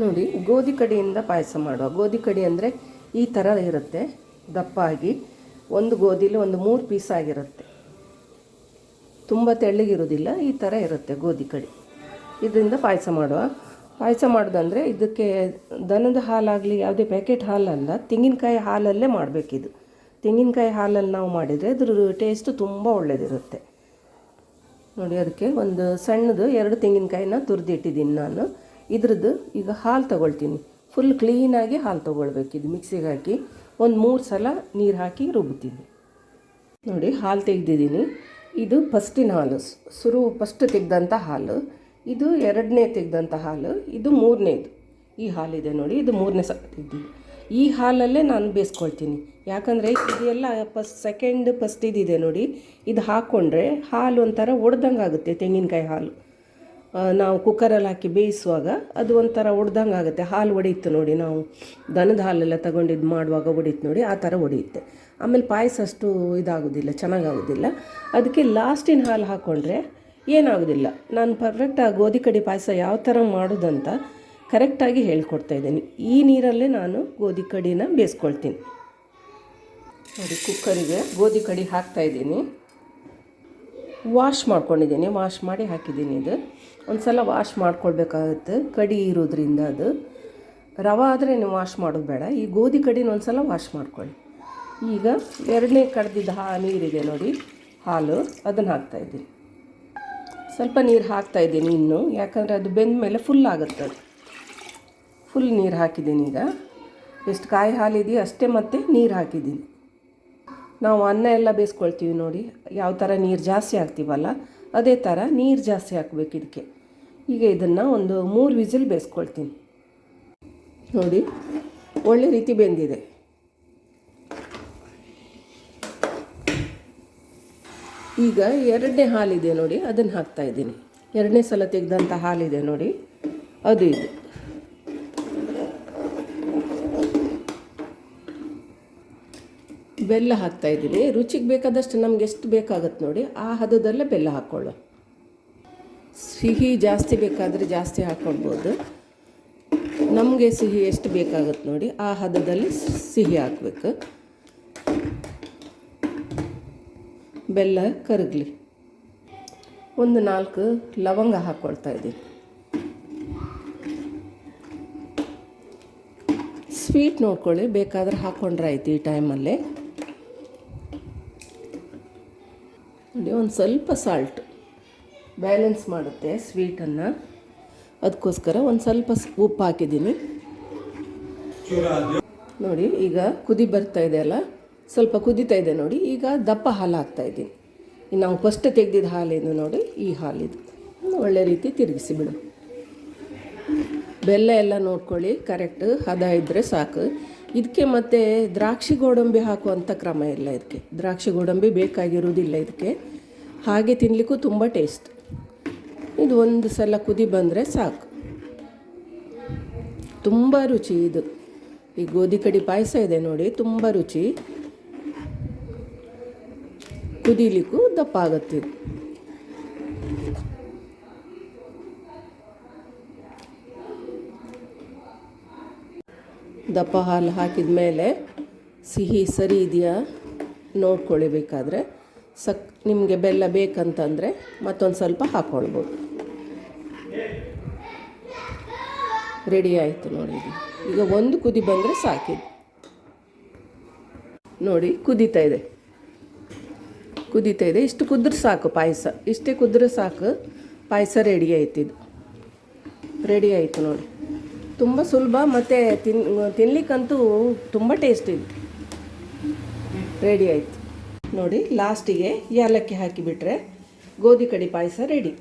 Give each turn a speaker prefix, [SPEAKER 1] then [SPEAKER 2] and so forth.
[SPEAKER 1] ನೋಡಿ, ಗೋಧಿ ಕಡಿಯಿಂದ ಪಾಯಸ ಮಾಡುವ. ಗೋಧಿ ಕಡಿ ಅಂದರೆ ಈ ಥರ ಇರುತ್ತೆ, ದಪ್ಪ ಆಗಿ. ಒಂದು ಗೋಧಿಲಿ ಒಂದು ಮೂರು ಪೀಸ್ ಆಗಿರುತ್ತೆ. ತುಂಬ ತೆಳ್ಳಗಿರೋದಿಲ್ಲ ಈ ಥರ ಇರುತ್ತೆ ಗೋಧಿ ಕಡಿ. ಇದರಿಂದ ಪಾಯಸ ಮಾಡುವ. ಪಾಯಸ ಮಾಡೋದಂದರೆ ಇದಕ್ಕೆ ದನದ ಹಾಲಾಗಲಿ, ಯಾವುದೇ ಪ್ಯಾಕೆಟ್ ಹಾಲಲ್ಲ, ತೆಂಗಿನಕಾಯಿ ಹಾಲಲ್ಲೇ ಮಾಡಬೇಕಿದು. ತೆಂಗಿನಕಾಯಿ ಹಾಲಲ್ಲಿ ನಾವು ಮಾಡಿದರೆ ಅದ್ರ ಟೇಸ್ಟು ತುಂಬ ಒಳ್ಳೆಯದಿರುತ್ತೆ ನೋಡಿ, ಅದಕ್ಕೆ ಒಂದು ಸಣ್ಣದು ಎರಡು ತೆಂಗಿನಕಾಯಿನ ತುರಿದಿಟ್ಟಿದ್ದೀನಿ ನಾನು. ಇದ್ರದ್ದು ಈಗ ಹಾಲು ತಗೊಳ್ತೀನಿ. ಫುಲ್ ಕ್ಲೀನಾಗಿ ಹಾಲು ತೊಗೊಳ್ಬೇಕಿದು ಮಿಕ್ಸಿಗೆ ಹಾಕಿ ಒಂದು ಮೂರು ಸಲ ನೀರು ಹಾಕಿ ರುಬ್ತೀನಿ. ನೋಡಿ, ಹಾಲು ತೆಗೆದಿದ್ದೀನಿ. ಇದು ಫಸ್ಟಿನ ಹಾಲು. ಶುರು ಫಸ್ಟ್ ತೆಗೆದಂಥ ಹಾಲು. ಇದು ಎರಡನೇ ತೆಗೆದಂಥ ಹಾಲು. ಇದು ಮೂರನೇದು. ಈ ಹಾಲಿದೆ ನೋಡಿ, ಇದು ಮೂರನೇ ಸಲ ಈ ಹಾಲಲ್ಲೇ ನಾನು ಬೇಯಿಸ್ಕೊಳ್ತೀನಿ ಯಾಕಂದರೆ ಇದೆಲ್ಲ ಫಸ್ಟ್ ಸೆಕೆಂಡ್ ಫಸ್ಟ್ ಇದಿದೆ ನೋಡಿ. ಇದು ಹಾಕ್ಕೊಂಡ್ರೆ ಹಾಲು ಒಂಥರ ಒಡ್ದಂಗೆ ಆಗುತ್ತೆ ತೆಂಗಿನಕಾಯಿ ಹಾಲು. ನಾವು ಕುಕ್ಕರಲ್ಲಿ ಹಾಕಿ ಬೇಯಿಸುವಾಗ ಅದು ಒಂಥರ ಒಡ್ದಂಗೆ ಆಗುತ್ತೆ. ಹಾಲು ಒಡೆಯುತ್ತೆ ನೋಡಿ, ನಾವು ದನದ ಹಾಲೆಲ್ಲ ತಗೊಂಡಿದ್ದು ಮಾಡುವಾಗ ಒಡೆಯುತ್ತೆ ನೋಡಿ ಆ ಥರ ಒಡೆಯುತ್ತೆ ಆಮೇಲೆ ಪಾಯಸ ಅಷ್ಟು ಇದಾಗೋದಿಲ್ಲ, ಚೆನ್ನಾಗಾಗೋದಿಲ್ಲ. ಅದಕ್ಕೆ ಲಾಸ್ಟಿನ ಹಾಲು ಹಾಕ್ಕೊಂಡ್ರೆ ಏನಾಗೋದಿಲ್ಲ. ನಾನು ಪರ್ಫೆಕ್ಟಾಗಿ ಗೋಧಿ ಕಡಿ ಪಾಯಸ ಯಾವ ಥರ ಮಾಡೋದಂತ ಕರೆಕ್ಟಾಗಿ ಹೇಳ್ಕೊಡ್ತಾ ಇದ್ದೀನಿ. ಈ ನೀರಲ್ಲೇ ನಾನು ಗೋಧಿ ಕಡಿನ ಬೇಯಿಸ್ಕೊಳ್ತೀನಿ ನೋಡಿ ಕುಕ್ಕರಿಗೆ ಗೋಧಿ ಕಡಿ ಹಾಕ್ತಾ ಇದ್ದೀನಿ. ವಾಶ್ ಮಾಡ್ಕೊಂಡಿದ್ದೀನಿ. ವಾಶ್ ಮಾಡಿ ಹಾಕಿದ್ದೀನಿ ಇದು. ಒಂದು ಸಲ ವಾಶ್ ಮಾಡ್ಕೊಳ್ಬೇಕಾಗುತ್ತೆ. ಕಡಿ ಇರೋದ್ರಿಂದ ಅದು. ರವೆ ಆದರೆ ನೀವು ವಾಶ್ ಮಾಡೋದು ಬೇಡ. ಈ ಗೋಧಿ ಕಡಿನ ಒಂದು ಸಲ ವಾಶ್ ಮಾಡ್ಕೊಳ್ಳಿ. ಈಗ ಎರಡನೇ ಕಡ್ದಿದ್ದ ಹಾ, ನೀರಿದೆ ನೋಡಿ. ಹಾಲು. ಅದನ್ನು ಹಾಕ್ತಾಯಿದ್ದೀನಿ ಸ್ವಲ್ಪ ನೀರು ಹಾಕ್ತಾಯಿದ್ದೀನಿ ಇನ್ನೂ. ಯಾಕಂದರೆ ಅದು ಬೆಂದ ಮೇಲೆ ಫುಲ್ ಆಗುತ್ತೆ ಅದು. ಫುಲ್ ನೀರು ಹಾಕಿದ್ದೀನಿ ಈಗ. ಎಷ್ಟು ಕಾಯಿ ಹಾಲಿದೆಯೋ ಅಷ್ಟೇ ಮತ್ತೆ ನೀರು ಹಾಕಿದ್ದೀನಿ. ನಾವು ಅನ್ನ ಎಲ್ಲ ಬೇಯಿಸ್ಕೊಳ್ತೀವಿ ನೋಡಿ. ಯಾವ ಥರ ನೀರು ಜಾಸ್ತಿ ಹಾಕ್ತೀವಲ್ಲ ಅದೇ ಥರ ನೀರು ಜಾಸ್ತಿ ಹಾಕ್ಬೇಕು ಇದಕ್ಕೆ ಈಗ ಇದನ್ನು ಒಂದು ಮೂರು ವಿಸಿಲ್ ಬೇಯಿಸ್ಕೊಳ್ತೀನಿ. ನೋಡಿ, ಒಳ್ಳೆ ರೀತಿ ಬೆಂದಿದೆ. ಈಗ ಎರಡನೇ ಹಾಲಿದೆ ನೋಡಿ, ಅದನ್ನು ಹಾಕ್ತಾ ಇದ್ದೀನಿ. ಎರಡನೇ ಸಲ ತೆಗೆದಂಥ ಹಾಲಿದೆ ನೋಡಿ, ಅದು ಇದು. ಬೆಲ್ಲ ಹಾಕ್ತಾ ಇದ್ದೀವಿ. ರುಚಿಗೆ ಬೇಕಾದಷ್ಟು ನಮ್ಗೆ ಎಷ್ಟು ಬೇಕಾಗುತ್ತೆ ನೋಡಿ, ಆ ಹದದಲ್ಲೇ ಬೆಲ್ಲ ಹಾಕ್ಕೊಳ್ಳೋ ಸಿಹಿ ಜಾಸ್ತಿ ಬೇಕಾದರೆ ಜಾಸ್ತಿ ಹಾಕ್ಕೊಳ್ಬೋದು ನಮಗೆ ಸಿಹಿ ಎಷ್ಟು ಬೇಕಾಗುತ್ತೆ ನೋಡಿ, ಆ ಹದದಲ್ಲಿ ಸಿಹಿ ಹಾಕಬೇಕು. ಬೆಲ್ಲ ಕರಗಲಿ. ಒಂದು ನಾಲ್ಕು ಲವಂಗ ಹಾಕ್ಕೊಳ್ತಾ ಇದ್ದೀನಿ. ಸ್ವೀಟ್ ನೋಡ್ಕೊಳ್ಳಿ, ಬೇಕಾದ್ರೆ ಹಾಕ್ಕೊಂಡ್ರೆ ಆಯ್ತು ಈ ಟೈಮಲ್ಲೇ. ನೋಡಿ, ಒಂದು ಸ್ವಲ್ಪ ಸಾಲ್ಟ್ ಬ್ಯಾಲೆನ್ಸ್ ಮಾಡುತ್ತೆ ಸ್ವೀಟನ್ನು ಅದಕ್ಕೋಸ್ಕರ ಒಂದು ಸ್ವಲ್ಪ ಉಪ್ಪು ಹಾಕಿದ್ದೀನಿ. ನೋಡಿ, ಈಗ ಕುದಿ ಬರ್ತಾ ಇದೆ ಅಲ್ಲ? ಸ್ವಲ್ಪ ಕುದೀತಾ ಇದೆ ನೋಡಿ, ಈಗ ದಪ್ಪ ಹಾಲು ಹಾಕ್ತಾ ಇದ್ದೀನಿ. ನಾವು ಫಸ್ಟ್ ತೆಗೆದಿದ್ದ ಹಾಲೇನು ನೋಡಿ, ಈ ಹಾಲಿದು ಒಳ್ಳೆ ರೀತಿ ತಿರುಗಿಸಿ ಬಿಡು. ಬೆಲ್ಲ ಎಲ್ಲ ನೋಡ್ಕೊಳ್ಳಿ ಕರೆಕ್ಟ್ ಹದ ಇದ್ದರೆ ಸಾಕು. ಇದಕ್ಕೆ ಮತ್ತೆ ದ್ರಾಕ್ಷಿ ಗೋಡಂಬಿ ಹಾಕುವಂಥ ಕ್ರಮ ಇಲ್ಲ ಇದಕ್ಕೆ. ದ್ರಾಕ್ಷಿ ಗೋಡಂಬಿ ಬೇಕಾಗಿರೋದಿಲ್ಲ ಇದಕ್ಕೆ. ಹಾಗೆ ತಿನ್ನಲಿಕ್ಕೂ ತುಂಬ ಟೇಸ್ಟ್ ಇದು ಒಂದು ಸಲ ಕುದಿ ಬಂದರೆ ಸಾಕು. ತುಂಬ ರುಚಿ ಇದು. ಈ ಗೋಧಿ ಕಡಿ ಪಾಯಸ ಇದೆ ನೋಡಿ, ತುಂಬ ರುಚಿ. ಕುದೀಲಿಕ್ಕೂ ದಪ್ಪ ಆಗುತ್ತೆ ಇದು. ದಪ್ಪ ಹಾಲು ಹಾಕಿದ ಮೇಲೆ ಸಿಹಿ ಸರಿ ಇದೆಯಾ ನೋಡ್ಕೊಳ್ಬೇಕಾದ್ರೆ ಸಕ್ ನಿಮಗೆ ಬೆಲ್ಲ ಬೇಕಂತಂದರೆ ಮತ್ತೊಂದು ಸ್ವಲ್ಪ ಹಾಕ್ಕೊಳ್ಬೋದು ರೆಡಿ ಆಯಿತು ನೋಡಿ ಈಗ ಒಂದು ಕುದಿ ಬಂದರೆ ಸಾಕಿದೆ ನೋಡಿ ಕುದೀತಾ ಇದೆ. ಕುದೀತಾ ಇದೆ. ಇಷ್ಟು ಕುದ್ರೆ ಸಾಕು ಪಾಯಸ. ಇಷ್ಟೇ ಕುದ್ರೆ ಸಾಕು. ಪಾಯಸ ರೆಡಿ ಆಯ್ತಿದ್ದು ರೆಡಿ ಆಯಿತು ನೋಡಿ. ತುಂಬ ಸುಲಭ ಮತ್ತು ತಿನ್, ತಿನ್ಲಿಕ್ಕಂತೂ ತುಂಬ ಟೇಸ್ಟ್ ಇದೆ ರೆಡಿ ಆಯಿತು. ನೋಡಿ ಲಾಸ್ಟಿಗೆ ಏಲಕ್ಕಿ ಹಾಕಿಬಿಟ್ರೆ ಗೋಧಿ ಕಡಿ ಪಾಯಸ ರೆಡಿ